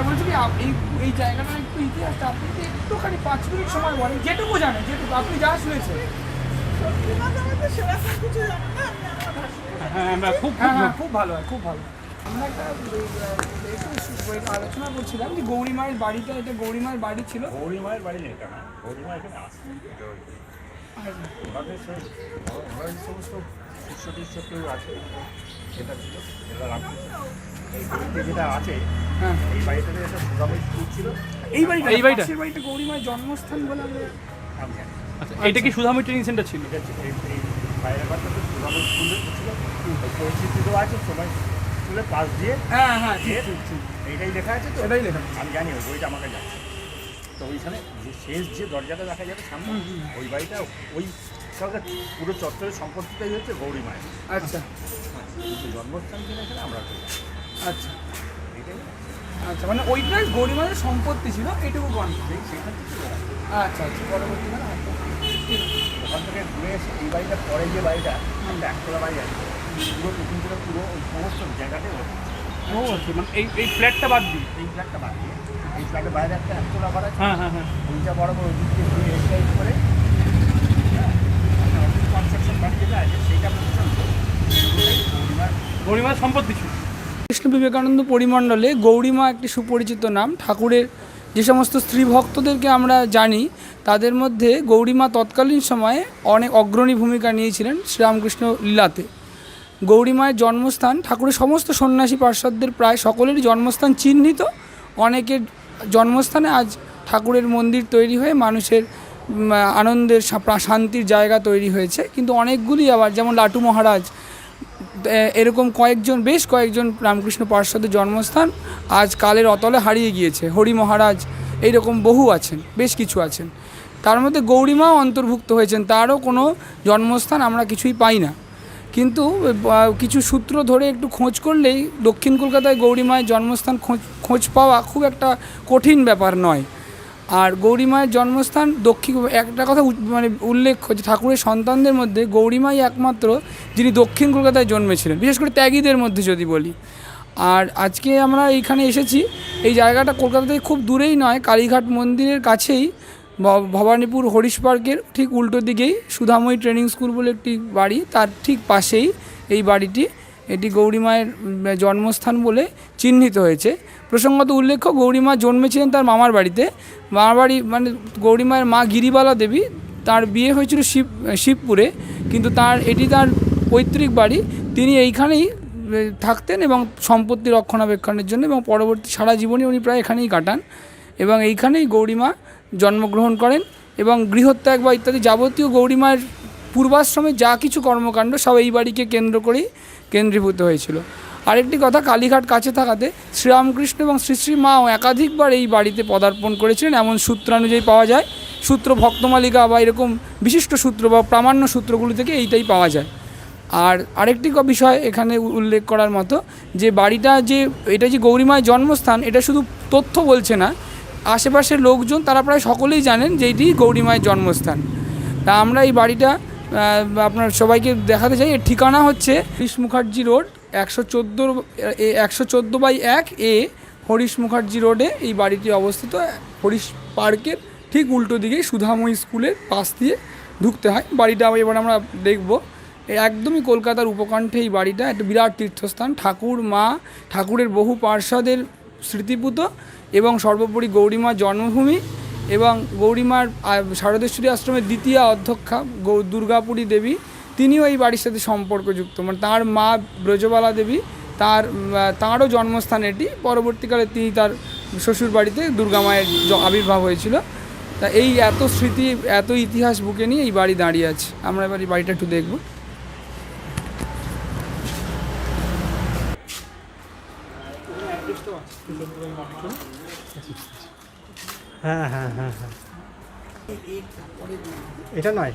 Up- এই এই জায়গাটার একটু ইতিহাসটা আপনি যদি একটুখানি পাঁচ মিনিট সময় বলেন যেটুকু জানেন যেটুকু আপনি যা শুনেছেন। হ্যাঁ আমরা খুব হ্যাঁ হ্যাঁ খুব ভালো হয় খুব ভালো আমরা একটা আলোচনা করছিলাম যে গৌরী মায়ের বাড়িটা এটা গৌরীমায়ের বাড়ি ছিল। গৌরীমায়ের বাড়ি এটা না। এখানে সমস্ত আছে? ছিল। এটা এই যেটা আছে হ্যাঁ। এই বাড়িটাতে একটা সুদামের স্কুল ছিল। এই বাড়িটা এই বাড়িটা? পাশের বাড়িটা গৌরী জন্মস্থান বলে আমরা আমি জানি আচ্ছা এটা কি সুধামী ট্রেনিং সেন্টার ছিল? ঠিক আছে এই এই বাইরের সুদামের স্কুল ছিল। পরিচিতিও আছে সময় পাশ দিয়ে হ্যাঁ হ্যাঁ এইটাই লেখা আছে তো। এটাই লেখা আমি জানি ওই বইটা আমাকে যাচ্ছে। তো ওইখানে যে শেষ যে দরজাটা দেখা যাবে সামনে ওই বাড়িটা ওই সরকার পুরো চত্বরের সম্পত্তিটাই হচ্ছে গৌরী মায়ের আচ্ছা জন্মস্থান কিনা এখানে আমরা। আচ্ছা। আচ্ছা মানে ওইটাই গৌরী মায়ের সম্পত্তি ছিল এটুকু থেকে আচ্ছা আচ্ছা পরবর্তীকালে। ওখান থেকে ঘুরে এসে এই বাড়িটার পরে যে বাড়িটা একতলা বাড়ি আছে পুরো থেকে পুরো ওই সমস্ত ওর। ও আচ্ছা মানে এই এই ফ্ল্যাটটা বাদ দিই এই ফ্ল্যাটটা বাদ দিয়ে। এই ফ্ল্যাটের বাইরে একটা একতলা ঘর আছে। হ্যাঁ হ্যাঁ হ্যাঁ। ওইটা বড় বড় দিক দিয়ে ঘুরে এই সাইড করে কনস্ট্রাকশন বাড়ি যেটা আছে সেইটা গরিমার সম্পত্তি ছিল। কৃষ্ণ বিবেকানন্দ পরিমণ্ডলে গৌরীমা একটি সুপরিচিত নাম। ঠাকুরের যে সমস্ত স্ত্রী ভক্তদেরকে আমরা জানি, তাদের মধ্যে গৌরীমা তৎকালীন সময়ে অনেক অগ্রণী ভূমিকা নিয়েছিলেন শ্রীরামকৃষ্ণ লীলাতে। গৌরীমায়ের জন্মস্থান, ঠাকুরের সমস্ত সন্ন্যাসী পার্শ্বদের প্রায় সকলেরই জন্মস্থান চিহ্নিত। অনেকের জন্মস্থানে আজ ঠাকুরের মন্দির তৈরি হয়ে মানুষের আনন্দের শান্তির জায়গা তৈরি হয়েছে। কিন্তু অনেকগুলি আবার, যেমন লাটু মহারাজ এরকম কয়েকজন, বেশ কয়েকজন রামকৃষ্ণ পার্শ্বদের জন্মস্থান। আজ কালের অতলে হারিয়ে গিয়েছে। হরি মহারাজ এইরকম বহু আছেন, বেশ কিছু আছেন। তার মধ্যে গৌরীমাও অন্তর্ভুক্ত হয়েছেন। তারও কোনো জন্মস্থান আমরা কিছুই পাই না। কিন্তু কিছু সূত্র ধরে একটু খোঁজ করলেই দক্ষিণ কলকাতায় গৌরীমায়ের জন্মস্থান খোঁজ খোঁজ পাওয়া খুব একটা কঠিন ব্যাপার নয়। আর গৌরী মায়ের জন্মস্থান দক্ষিণ, একটা কথা মানে উল্লেখ্য যে ঠাকুরের সন্তানদের মধ্যে গৌরীমাই একমাত্র যিনি দক্ষিণ কলকাতায় জন্মেছিলেন, বিশেষ করে ত্যাগীদের মধ্যে যদি বলি। আর আজকে আমরা এইখানে এসেছি, এই জায়গাটা কলকাতা থেকে খুব দূরেই নয়, কালীঘাট মন্দিরের কাছেই ভবানীপুর হরিশ পার্কের ঠিক উল্টো দিকেই, সুধাময়ী ট্রেনিং স্কুল বলে একটি বাড়ি, তার ঠিক পাশেই এই বাড়িটি, এটি গৌরী মায়ের জন্মস্থান বলে চিহ্নিত হয়েছে। প্রসঙ্গত উল্লেখ্য গৌরী মা জন্মেছিলেন তার মামার বাড়িতে। মামার বাড়ি মানে গৌরী মায়ের মা গিরিবালা দেবী, তার বিয়ে হয়েছিল শিব, শিবপুরে। কিন্তু তার, এটি তার পৈতৃক বাড়ি। তিনি এইখানেই থাকতেন এবং সম্পত্তি রক্ষণাবেক্ষণের জন্য এবং পরবর্তী সারা জীবনই উনি প্রায় এখানেই কাটান। এবং এইখানেই গৌরীমা জন্মগ্রহণ করেন এবং গৃহত্যাগ বা ইত্যাদি যাবতীয় গৌরীমায়ের পূর্বাশ্রমে যা কিছু কর্মকাণ্ড সব এই বাড়িকে কেন্দ্র করেই কেন্দ্রীভূত হয়েছিল। আরেকটি কথা, কালীঘাট কাছে থাকাতে শ্রীরামকৃষ্ণ এবং শ্রী শ্রী মাও একাধিকবার এই বাড়িতে পদার্পণ করেছিলেন। এমন সূত্রানুযায়ী পাওয়া যায়, সূত্র ভক্তমালিকা বা এরকম বিশিষ্ট সূত্র বা প্রামাণ্য সূত্রগুলি থেকে এইটাই পাওয়া যায়। আর আরেকটি বিষয় এখানে উল্লেখ করার মতো, যে বাড়িটা যে, এটা যে গৌরীমায় জন্মস্থান, এটা শুধু তথ্য বলছে না, আশেপাশের লোকজন, তারা প্রায় সকলেই জানেন যে এটি গৌরীমায়ের জন্মস্থান। তা আমরা এই বাড়িটা আপনার সবাইকে দেখাতে চাই। এর ঠিকানা হচ্ছে হরিশ মুখার্জি রোড একশো চোদ্দ একশো চোদ্দ বাই এক এ হরিশ মুখার্জি রোডে এই বাড়িটি অবস্থিত। হরিশ পার্কের ঠিক উল্টো দিকে সুধাময়ী স্কুলের পাশ দিয়ে ঢুকতে হয়। বাড়িটা এবার আমরা দেখব। একদমই কলকাতার উপকণ্ঠে এই বাড়িটা। একটা বিরাট তীর্থস্থান। ঠাকুর, মা, ঠাকুরের বহু পার্ষদের স্মৃতিপুত এবং সর্বোপরি গৌরীমার জন্মভূমি এবং গৌরীমার শারদেশ্বরী আশ্রমের দ্বিতীয় অধ্যক্ষা গৌ, দুর্গাপুরী দেবী তিনিও এই বাড়ির সাথে সম্পর্কযুক্ত। মানে তার মা ব্রজবালা দেবী, তার তাঁরও জন্মস্থান এটি। পরবর্তীকালে তিনি তার শ্বশুর বাড়িতে দুর্গা মায়ের আবির্ভাব হয়েছিল। তা এই এত স্মৃতি, এত ইতিহাস বুকে নিয়ে এই বাড়ি দাঁড়িয়ে আছে। আমরা এবার এই বাড়িটা একটু দেখব। হ্যাঁ হ্যাঁ হ্যাঁ হ্যাঁ। এটা নয়।